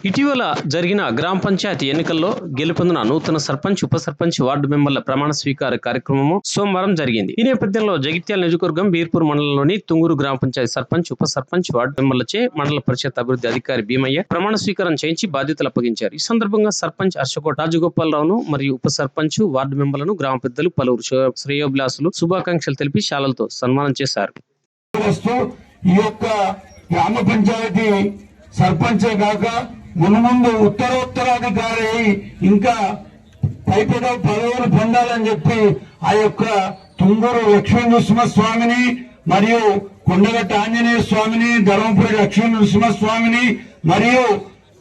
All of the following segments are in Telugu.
ఇటీవల జరిగిన గ్రామ పంచాయతీ ఎన్నికల్లో గెలుపొందిన నూతన సర్పంచ్ ఉప సర్పంచ్ వార్డు మెంబర్ల ప్రమాణ స్వీకార కార్యక్రమము సోమవారం జరిగింది. ఈ నేపథ్యంలో జగిత్యాల నియోజకవర్గం బీర్పూర్ మండలంలోని తుంగూరు గ్రామ పంచాయతీ సర్పంచ్ ఉప సర్పంచ్ వార్డు మెంబర్లచే మండల పరిషత్ అభివృద్ధి అధికారి భీమయ్య ప్రమాణ స్వీకారం చేయించి బాధ్యతలు అప్పగించారు. ఈ సందర్భంగా సర్పంచ్ హర్షకోట రాజగోపాలరావును మరియు ఉప సర్పంచ్ వార్డు మెంబర్లను గ్రామ పెద్దలు పలువురు శ్రేయోభిలాసులు శుభాకాంక్షలు తెలిపి శాలలతో సన్మానం చేశారు. ఈ యొక్క గ్రామ పంచాయతీ సర్పంచే కాక మునుముందు ఉత్తరోత్తరాధికారి ఇంకా పైపద పదవులు పొందాలని చెప్పి ఆ యొక్క తుంగూరు లక్ష్మీ నృసింహస్వామిని మరియు కొండగట్ట ఆంజనేయ స్వామిని ధర్మపురి లక్ష్మీ నృసింహస్వామిని మరియు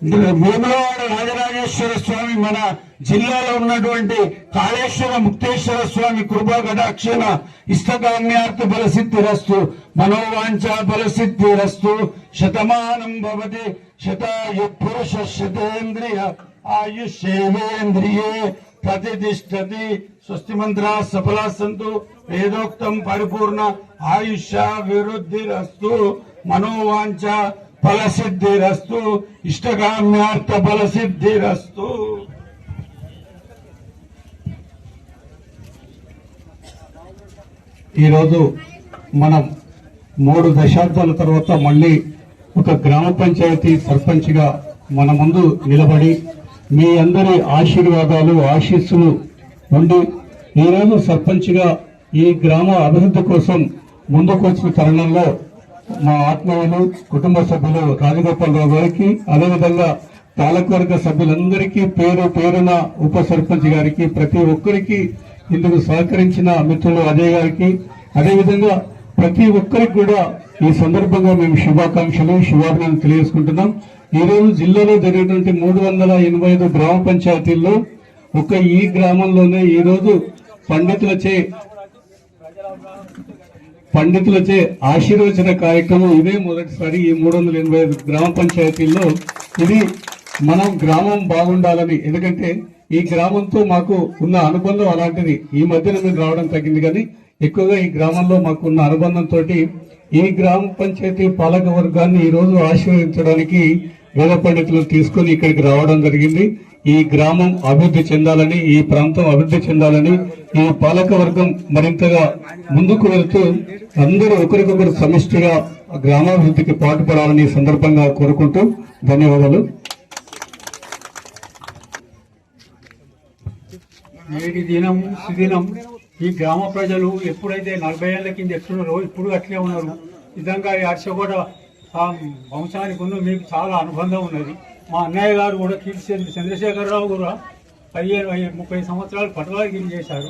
వేములవాడ రాజరాజేశ్వర స్వామి మన జిల్లాలో ఉన్నటువంటి కాళేశ్వర ముక్తేశ్వర స్వామి కృపా కటాక్షణ ఇష్టకామ్యార్థ బలసిద్ధిరస్తు మనోవాంఛ బలసిద్ధిరస్తు శతమానం భవతి శతాయు పురుష శతేంద్రియ ఆయుషేంద్రియే ప్రతిష్టతి. స్వస్తి మంత్ర సఫలా సంతు వేదోక్తం పరిపూర్ణ ఆయుష్య విరుద్ధిరస్తు మనోవాంఛ ఫలసిద్ధిరస్తు. ఇష్టకామ్యార్థ ఫలసిద్ధిరస్తు. ఈరోజు మనం మూడు దశాబ్దాల తర్వాత మళ్ళీ ఒక గ్రామ పంచాయతీ సర్పంచ్గా మన ముందు నిలబడి మీ అందరి ఆశీర్వాదాలు ఆశీస్సులు ఉండి ఈరోజు సర్పంచ్గా ఈ గ్రామ అభివృద్ధి కోసం ముందుకు వచ్చిన తరుణంలో మా ఆత్మీయులు కుటుంబ సభ్యులు రాజగోపాలరావు గారికి అదేవిధంగా పాలకవర్గ సభ్యులందరికీ పేరు పేరున ఉప సర్పంచ్ గారికి ప్రతి ఒక్కరికి ఇందుకు సహకరించిన మిత్రులు అజయ్ గారికి అదేవిధంగా ప్రతి ఒక్కరికి కూడా ఈ సందర్భంగా మేము శుభాకాంక్షలు శుభాభినందనలు తెలియజేసుకుంటున్నాం. ఈ రోజు జిల్లాలో జరిగినటువంటి మూడు వందల ఎనభై ఐదు గ్రామ పంచాయతీల్లో ఒక ఈ గ్రామంలోనే ఈ రోజు పండితులచే పండితులచే ఆశీర్వచన కార్యక్రమం ఇదే మొదటిసారి ఈ మూడు వందల ఎనభై ఐదు గ్రామ పంచాయతీల్లో. ఇది మనం గ్రామం బాగుండాలని ఎందుకంటే ఈ గ్రామంతో మాకు ఉన్న అనుబంధం అలాంటిది ఈ మధ్యన మేము రావడం తగ్గింది కానీ ఎక్కువగా ఈ గ్రామంలో మాకున్న అనుబంధంతో ఈ గ్రామ పంచాయతీ పాలక వర్గాన్ని ఈ రోజు ఆశీర్వదించడానికి వేద పండితులు తీసుకొని ఇక్కడికి రావడం జరిగింది. ఈ గ్రామం అభివృద్ధి చెందాలని ఈ ప్రాంతం అభివృద్ధి చెందాలని ఈ పాలక వర్గం మరింతగా ముందుకు వెళ్తూ అందరూ ఒకరికొకరు సమిష్టిగా గ్రామాభివృద్ధికి పాటుపడాలని సందర్భంగా కోరుకుంటూ ధన్యవాదాలు. నేటి దినం సుదినం ఈ గ్రామ ప్రజలు ఎప్పుడైతే నలభై ఏళ్ళ కింద ఎట్లున్నారో ఇప్పుడు అట్లే ఉన్నారు. నిజంగా ఈ హర్ష కూడా వంశానికి ఉన్న మీకు చాలా అనుబంధం ఉన్నది. మా అన్నయ్య గారు కూడా కీర్తి చంద్రశేఖరరావు కూడా పదిహేను ముప్పై సంవత్సరాలు పటవాగిరి చేశారు.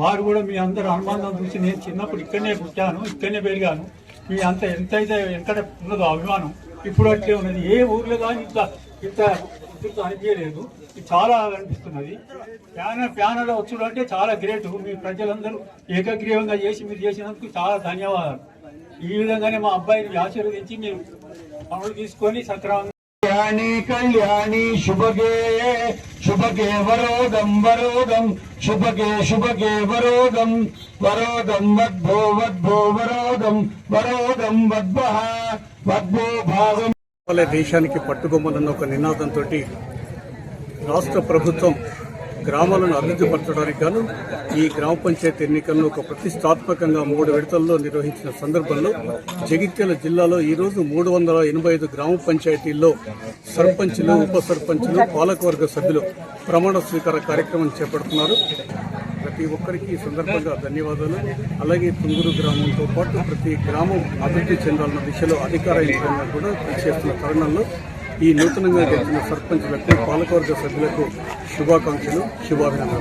వారు కూడా మీ అందరు అనుబంధం చూసి నేను చిన్నప్పుడు ఇక్కడనే పుట్టాను ఇక్కడనే పెరిగాను. మీ అంత ఎంతైతే ఎంత ఉన్నదో అభిమానం ఇప్పుడు అట్లే ఉన్నది. ఏ ఊర్లో కానీ ఇంత ఇంత ఇంత అనిపించలేదు. చాలా అనిపిస్తున్నది. ప్యానల్ ప్యానల్ వచ్చుడు అంటే చాలా గ్రేట్. మీ ప్రజలందరూ ఏకగ్రీవంగా చేసి మీరు చేసినందుకు చాలా ధన్యవాదాలు. ఈ విధంగానే మా అబ్బాయిని ఆశీర్వదించి మీరు పనులు తీసుకొని సక్రమంగా కళ్యాణి కళ్యాణి శుభగే శుభగే వరోగం వరోగం శుభగే శుభగే వరోగం వరోగం వద్భో వద్భో వరోగం వరోగం వద్భ వద్భో భాగం దేశానికి పట్టుకోమనన్న ఒక నినాదంతో రాష్ట్ర ప్రభుత్వం గ్రామాలను అభివృద్ధి పరచడానికి గాను ఈ గ్రామ పంచాయతీ ఎన్నికలను ఒక ప్రతిష్టాత్మకంగా మూడు విడతల్లో నిర్వహించిన సందర్భంలో జగిత్యాల జిల్లాలో ఈరోజు మూడు వందల ఎనభై ఐదు గ్రామ పంచాయతీల్లో సర్పంచులు ఉప సర్పంచులు పాలకవర్గ సభ్యులు ప్రమాణ స్వీకార కార్యక్రమం చేపడుతున్నారు. ప్రతి ఒక్కరికి ఈ సందర్భంగా ధన్యవాదాలు. అలాగే తుంగూరు గ్రామంతో పాటు ప్రతి గ్రామం అభివృద్ధి చెందాలన్న దిశలో అధికార యంత్రాంగం కూడా పనిచేస్తున్న తరుణంలో ఈ నూతనంగా గెలిచిన సర్పంచులకు పాలకవర్గ సభ్యులకు శుభాకాంక్షలు శుభాభినందనలు.